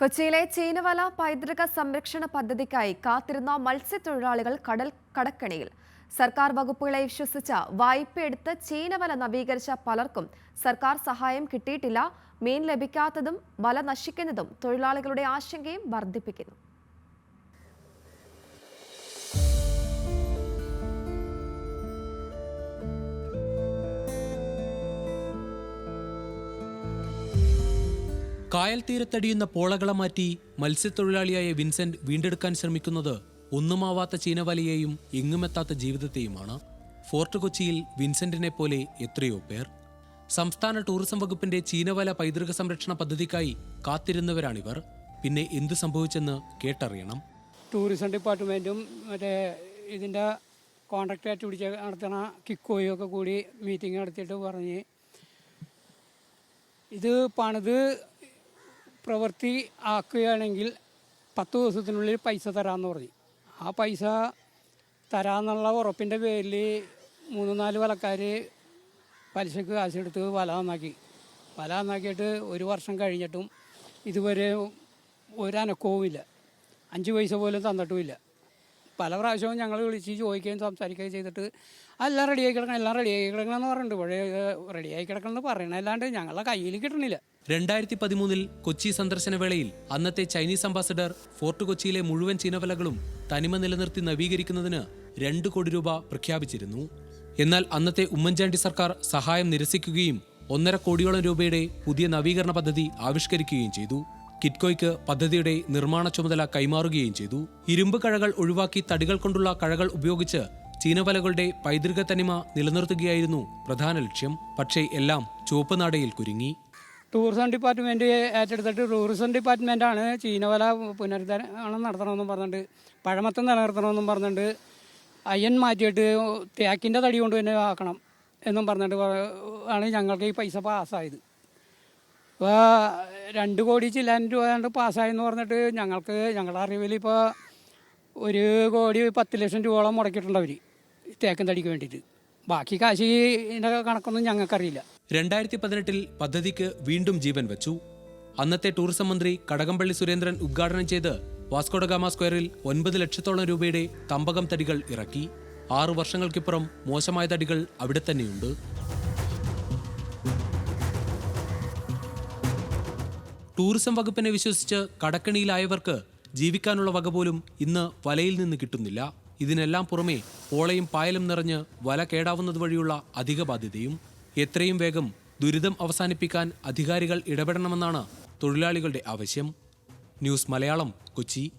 കൊച്ചിയിലെ ചീനവല പൈതൃക സംരക്ഷണ പദ്ധതിക്കായി കാത്തിരുന്ന മത്സ്യത്തൊഴിലാളികൾ കടൽ കടക്കണിയിൽ. സർക്കാർ വകുപ്പുകളെ വിശ്വസിച്ച് വായ്പയെടുത്ത് ചീനവല നവീകരിച്ച പലർക്കും സർക്കാർ സഹായം കിട്ടിയിട്ടില്ല. മീൻ ലഭിക്കാത്തതും വല നശിക്കുന്നതും തൊഴിലാളികളുടെ ആശങ്കയും വർദ്ധിപ്പിക്കുന്നു. കായൽ തീരത്തടിയുന്ന പോളകളെ മാറ്റി മത്സ്യത്തൊഴിലാളിയായ വിൻസെന്റ് വീണ്ടെടുക്കാൻ ശ്രമിക്കുന്നത് ഒന്നുമാവാത്ത ചീനവലയെയും എങ്ങുമെത്താത്ത ജീവിതത്തെയുമാണ്. ഫോർട്ട് കൊച്ചിയിൽ വിൻസെന്റിനെ പോലെ എത്രയോ പേർ. സംസ്ഥാന ടൂറിസം വകുപ്പിന്റെ ചീനവല പൈതൃക സംരക്ഷണ പദ്ധതിക്കായി കാത്തിരുന്നവരാണിവർ. പിന്നെ എന്തു സംഭവിച്ചെന്ന് കേട്ടറിയണം. ടൂറിസം ഡിപ്പാർട്ട്മെന്റും മറ്റേ ഇതിന്റെ കോൺട്രാക്റ്റ് പിടിച്ച് നടത്തണ കിക്കോയും ഒക്കെ കൂടി മീറ്റിംഗ് നടത്തിയിട്ട് പറഞ്ഞ്. ഇത് പണിത് പ്രവൃത്തി ആക്കുകയാണെങ്കിൽ പത്ത് ദിവസത്തിനുള്ളിൽ പൈസ തരാമെന്ന് പറഞ്ഞു. ആ പൈസ തരാമെന്നുള്ള ഉറപ്പിന്റെ പേരിൽ മൂന്ന് നാല് വലക്കാർ പലിശക്ക് കാശെടുത്ത് വല നന്നാക്കി. വല നന്നാക്കിയിട്ട് ഒരു വർഷം കഴിഞ്ഞിട്ടും ഇതുവരെ ഒരനക്കവുമില്ല. അഞ്ച് പൈസ പോലും തന്നിട്ടുമില്ല. പല പ്രാവശ്യവും ഞങ്ങൾ വിളിച്ച് ചോദിക്കുകയും സംസാരിക്കുകയും ചെയ്തിട്ട് എല്ലാം റെഡിയായി കിടക്കണം എല്ലാം റെഡിയായി കിടക്കണം എന്ന് പറഞ്ഞിട്ടുണ്ട്. പക്ഷേ റെഡിയായി കിടക്കണം എന്ന് പറയണല്ലാണ്ട് ഞങ്ങളുടെ കയ്യിൽ കിട്ടണില്ല. രണ്ടായിരത്തി പതിമൂന്നിൽ കൊച്ചി സന്ദർശന വേളയിൽ അന്നത്തെ ചൈനീസ് അംബാസഡർ ഫോർട്ട് കൊച്ചിയിലെ മുഴുവൻ ചീനവലകളും തനിമ നിലനിർത്തി നവീകരിക്കുന്നതിന് രണ്ട് കോടി രൂപ പ്രഖ്യാപിച്ചിരുന്നു. എന്നാൽ അന്നത്തെ ഉമ്മൻചാണ്ടി സർക്കാർ സഹായം നിരസിക്കുകയും ഒന്നര കോടിയോളം രൂപയുടെ പുതിയ നവീകരണ പദ്ധതി ആവിഷ്കരിക്കുകയും ചെയ്തു. കിറ്റ്കോയ്ക്ക് പദ്ധതിയുടെ നിർമ്മാണ ചുമതല കൈമാറുകയും ചെയ്തു. ഇരുമ്പ് കഴകൾ ഒഴിവാക്കി തടികൾ കൊണ്ടുള്ള കഴകൾ ഉപയോഗിച്ച് ചീനവലകളുടെ പൈതൃക തനിമ നിലനിർത്തുകയായിരുന്നു പ്രധാന ലക്ഷ്യം. പക്ഷേ എല്ലാം ചുവപ്പ് നാടയിൽ കുരുങ്ങി. ടൂറിസം ഡിപ്പാർട്ട്മെന്റ് ഏറ്റെടുത്തിട്ട് ടൂറിസം ഡിപ്പാർട്ട്മെന്റാണ് ചീനവല പുനരുദ്ധാരണം നടത്തണമെന്നും പറഞ്ഞിട്ട് പഴമത്തം നിലനിർത്തണമെന്നും പറഞ്ഞിട്ട് അയ്യൻ മാറ്റിയിട്ട് തേക്കിന്റെ തടി കൊണ്ട് തന്നെ ആക്കണം എന്നും പറഞ്ഞിട്ട് ആണ് ഞങ്ങൾക്ക് ഈ പൈസ പാസ്സായത്. ഇപ്പോൾ രണ്ട് കോടി ചില്ലാൻ രൂപ പാസ്സായെന്ന് പറഞ്ഞിട്ട് ഞങ്ങൾക്ക് ഞങ്ങളുടെ അറിവിൽ ഇപ്പോൾ ഒരു കോടി പത്ത് ലക്ഷം രൂപയോളം മുടക്കിയിട്ടുണ്ട് അവർ തേക്കൻ തടിക്ക് വേണ്ടിയിട്ട്. ബാക്കി കാശിന്റെ കണക്കൊന്നും ഞങ്ങൾക്കറിയില്ല. രണ്ടായിരത്തി പതിനെട്ടിൽ പദ്ധതിക്ക് വീണ്ടും ജീവൻ വെച്ചു. അന്നത്തെ ടൂറിസം മന്ത്രി കടകംപള്ളി സുരേന്ദ്രൻ ഉദ്ഘാടനം ചെയ്ത് വാസ്കോഡഗാമ സ്ക്വയറിൽ ഒൻപത് ലക്ഷത്തോളം രൂപയുടെ തമ്പകം തടികൾ ഇറക്കി. ആറു വർഷങ്ങൾക്കിപ്പുറം മോശമായ തടികൾ അവിടെ തന്നെയുണ്ട്. ടൂറിസം വകുപ്പിനെ വിശ്വസിച്ച് കടക്കണിയിലായവർക്ക് ജീവിക്കാനുള്ള വക പോലും ഇന്ന് വലയിൽ നിന്ന് കിട്ടുന്നില്ല. ഇതിനെല്ലാം പുറമെ പോളയും പായലും നിറഞ്ഞ് വല കേടാവുന്നത് വഴിയുള്ള അധിക ബാധ്യതയും എത്രയും വേഗം ദുരിതം അവസാനിപ്പിക്കാൻ അധികാരികൾ ഇടപെടണമെന്നാണ് തൊഴിലാളികളുടെ ആവശ്യം. ന്യൂസ് മലയാളം കൊച്ചി.